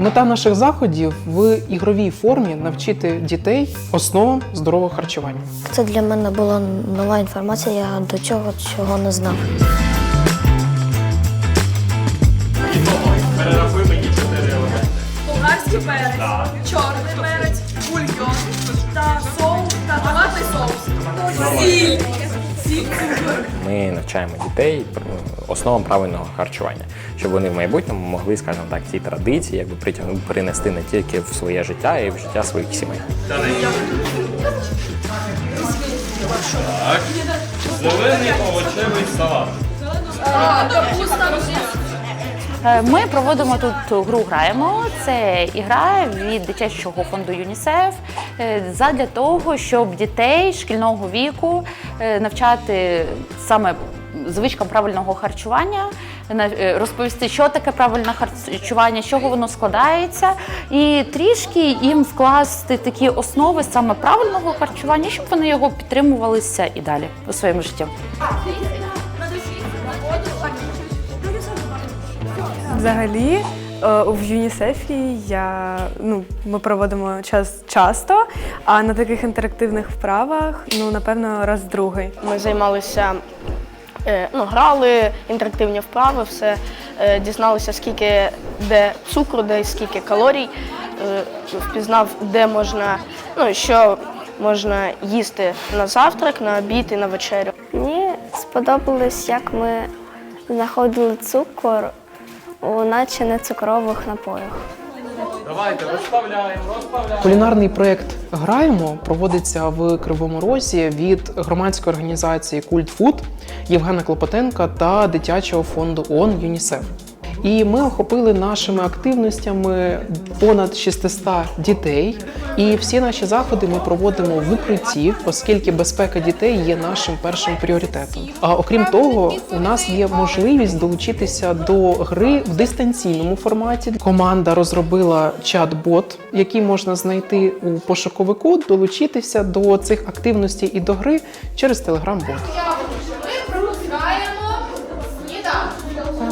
Мета наших заходів в ігровій формі навчити дітей основам здорового харчування. Це для мене була нова інформація, я до цього цього не знав. болгарський перець, чорний перець, бульйон та соус та томатний соус. Сіль. Ми навчаємо дітей основам правильного харчування, щоб вони в майбутньому могли, скажімо так, ці традиції якби притягнути перенести не тільки в своє життя, а й в життя своїх сімей. Зелений овочевий салат. Е, Ми проводимо тут гру граємо. Це ігра від дитячого фонду ЮНІСЕФ задля того, щоб дітей шкільного віку е, навчати саме звичкам правильного харчування. е, Розповісти, що таке правильне харчування, з чого воно складається, і трішки їм вкласти такі основи саме правильного харчування, щоб вони його підтримувалися і далі у своєму житті. Взагалі, е, в ЮНІСЕФі я, ну, ми проводимо час часто, а на таких інтерактивних вправах, ну, напевно, раз другий. Ми займалися, е, ну, грали, інтерактивні вправи, все е, дізналися, скільки де цукру, де скільки калорій, е, впізнав, де можна, ну, що можна їсти на завтрак, на обід і на вечерю. Мені сподобалось, як ми знаходили цукор у наче не цукрових напоях. Давайте розставляємо, розставляємо. Кулінарний проєкт Граємо проводиться в Кривому Розі від громадської організації Культ Фуд Євгена Клопотенка та дитячого фонду ООН ЮНІСЕФ. І ми охопили нашими активностями понад 600 дітей. І всі наші заходи ми проводимо в укритті, оскільки безпека дітей є нашим першим пріоритетом. А окрім того, у нас є можливість долучитися до гри в дистанційному форматі. Команда розробила чат-бот, який можна знайти у пошуковику, долучитися до цих активностей і до гри через телеграм-бот.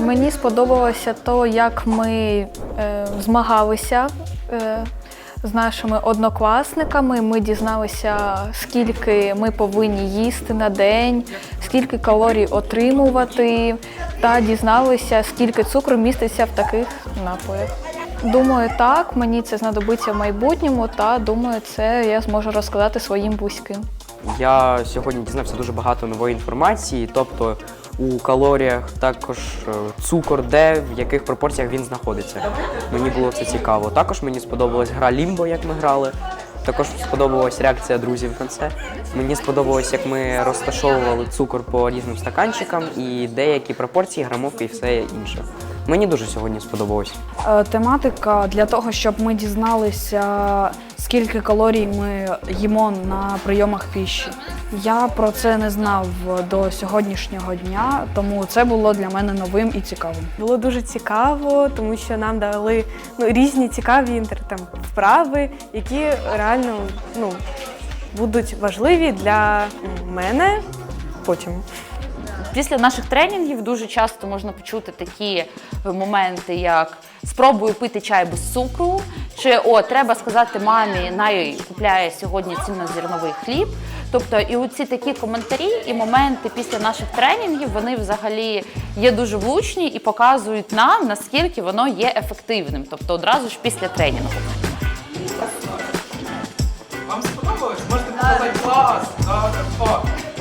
Мені сподобалося то, як ми е, змагалися е, з нашими однокласниками. Ми дізналися, скільки ми повинні їсти на день, скільки калорій отримувати, та дізналися, скільки цукру міститься в таких напоях. Думаю, так, мені це знадобиться в майбутньому, та думаю, це я зможу розказати своїм близьким. Я сьогодні дізнався дуже багато нової інформації, тобто у калоріях також е, цукор, де в яких пропорціях він знаходиться. Мені було це цікаво. Також мені сподобалась гра Лімбо, як ми грали. Також сподобалась реакція друзів на це. Мені сподобалось, як ми розташовували цукор по різним стаканчикам і деякі пропорції, грамовки і все інше. Мені дуже сьогодні сподобалось. Е, Тематика для того, щоб ми дізналися, скільки калорій ми їмо на прийомах піші. Я про це не знав до сьогоднішнього дня, тому це було для мене новим і цікавим. Було дуже цікаво, тому що нам дали ну, різні цікаві інтер, там, вправи, які реально ну, будуть важливі для мене потім. Після наших тренінгів дуже часто можна почути такі е, моменти, як спробую пити чай без цукру, чи о, треба сказати мамі, най купляє сьогодні цільнозерновий хліб. Тобто, і оці такі коментарі і моменти після наших тренінгів вони взагалі є дуже влучні і показують нам, наскільки воно є ефективним. Тобто одразу ж після тренінгу. Вам сподобалось? Можете показати клас.